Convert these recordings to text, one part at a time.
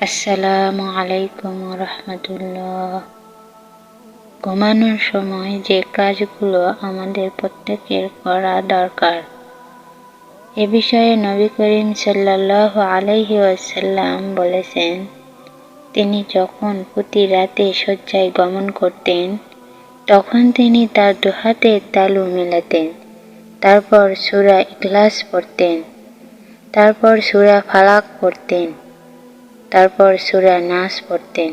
আসসালামু আলাইকুম রহমতুল্লাহ। ঘুমানোর সময় যে কাজগুলো আমাদের প্রত্যেকের করা দরকার। এ বিষয়ে নবী করিম সাল্লাহ আলাইহি ওয়াসাল্লাম বলেছেন, তিনি যখন প্রতি রাতে শয্যায় গমন করতেন, তখন তিনি তার দুহাতে তালু মেলাতেন, তারপর সুরা ইখলাস পড়তেন, তারপর সুরা ফালাক পড়তেন। তারপর সুরা নাস পড়তেন।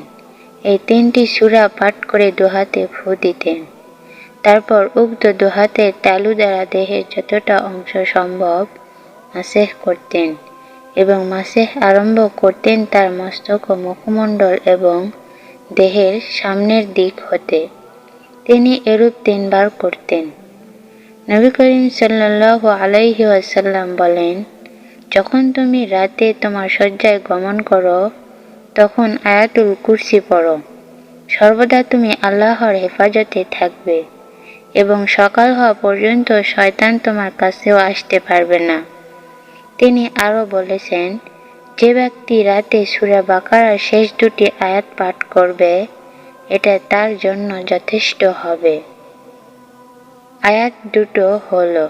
এই তিনটি সুরা পাঠ করে দুহাতে ফু দিতেন। তারপর উক্ত দুহাতের তালু দ্বারা দেহের যতটা অংশ সম্ভব মাসেহ করতেন এবং মাসেহ আরম্ভ করতেন তার মস্তক ও মুখমণ্ডল এবং দেহের সামনের দিক হতে। তিনি এরূপ তিনবার করতেন নবী করিম সাল্লাহ আলাইহি আসাল্লাম বলেন, যখন তুমি রাতে তোমার শয্যায় গমন করো তখন আয়াতুল কুরসি পড়ো। সর্বদা তুমি আল্লাহর হেফাজতে থাকবে এবং সকাল হওয়া পর্যন্ত শয়তান তোমার কাছেও আসতে পারবে না। তিনি আরও বলেছেন, যে ব্যক্তি রাতে সুরা বাকারার শেষ দুটি আয়াত পাঠ করবে, এটা তার জন্য যথেষ্ট হবে। আয়াত দুটো হলো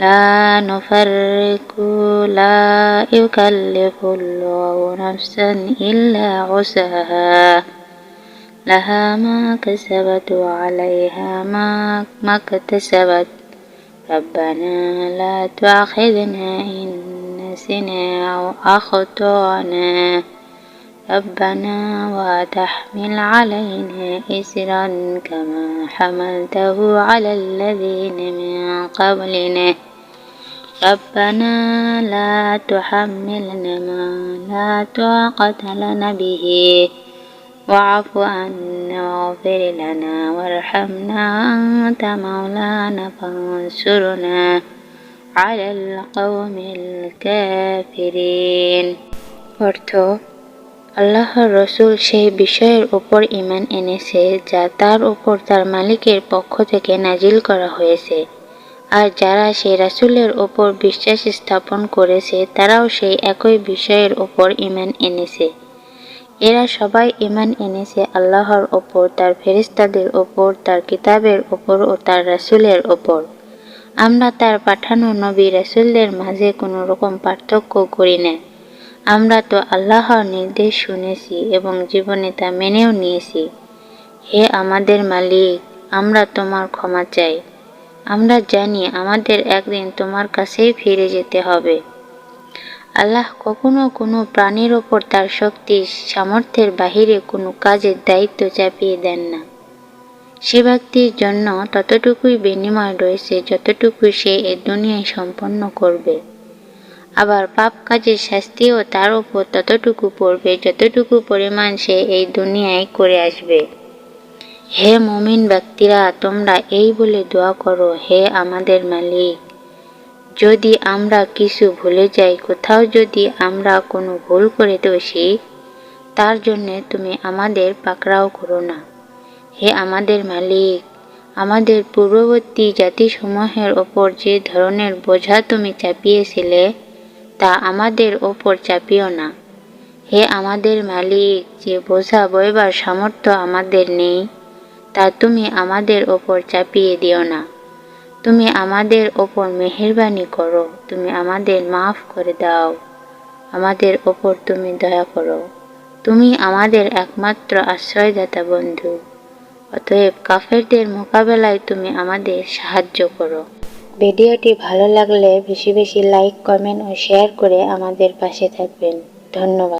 لا نفرق لا يكلف الله نفسا إلا عساها لها ما كسبت وعليها ما ما اكتسبت. ربنا لا تؤاخذنا إن نسينا أو أخطأنا. ربنا وتحمل علينا إسرا كما حملته على الذين من قبلنا. ربنا لا تحملنا ما لا طاقة لنا به واعف عنا واغفر لنا وارحمنا أنت مولانا فانصرنا على القوم الكافرين অর্থ আল্লাহর রসুল সেই বিষয়ের উপর ইমান এনেছে যা তার উপর তার মালিকের পক্ষ থেকে নাজিল করা হয়েছে আর যারা সেই রাসুলের ওপর বিশ্বাস স্থাপন করেছে, তারাও সেই একই বিষয়ের ওপর ইমান এনেছে। এরা সবাই ইমান এনেছে আল্লাহর ওপর, তার ফেরিস্তাদের ওপর, তার কিতাবের ওপর ও তার রাসুলের ওপর। আমরা তার পাঠানো নবী রাসুলদের মাঝে কোনো রকম পার্থক্য করি না। আমরা তো আল্লাহর নির্দেশ শুনেছি এবং জীবনে তা মেনেও নিয়েছি। হে আমাদের মালিক, আমরা তোমার ক্ষমা চাই। আমরা জানি আমাদের একদিন তোমার কাছেই ফিরে যেতে হবে। আল্লাহ কখনো কোনো প্রাণীর ওপর তার শক্তি, সামর্থ্যের বাহিরে কোনো কাজের দায়িত্ব চাপিয়ে দেন না। সে ব্যক্তির জন্য ততটুকুই বিনিময় রয়েছে, যতটুকু সে এ দুনিয়ায় সম্পন্ন করবে। আবার পাপ কাজের শাস্তিও তার উপর ততটুকু পড়বে, যতটুকু পরিমাণ সে এই দুনিয়ায় করে আসবে। হে মমিন ব্যক্তিরা, তোমরা এই বলে দোয়া করো, হে আমাদের মালিক। যদি আমরা কিছু ভুলে যাই, কোথাও যদি আমরা কোনো ভুল করে দোষি, তার জন্যে তুমি আমাদের পাকড়াও করো না। হে আমাদের মালিক, আমাদের পূর্ববর্তী জাতিসমূহের ওপর যে ধরনের বোঝা তুমি চাপিয়েছিলে, তা আমাদের ওপর চাপিও না। হে আমাদের মালিক, যে বোঝা বইবার সামর্থ্য আমাদের নেই তা তুমি আমাদের ওপর চাপিয়ে দিও না। তুমি আমাদের ওপর মেহরবানি করো, তুমি আমাদের মাফ করে দাও। আমাদের ওপর তুমি দয়া করো। তুমি আমাদের একমাত্র আশ্রয়দাতা বন্ধু। অতএব কাফেরদের মোকাবেলায় তুমি আমাদের সাহায্য করো। ভিডিওটি ভালো লাগলে বেশি বেশি লাইক, কমেন্ট ও শেয়ার করে আমাদের পাশে থাকবেন। ধন্যবাদ।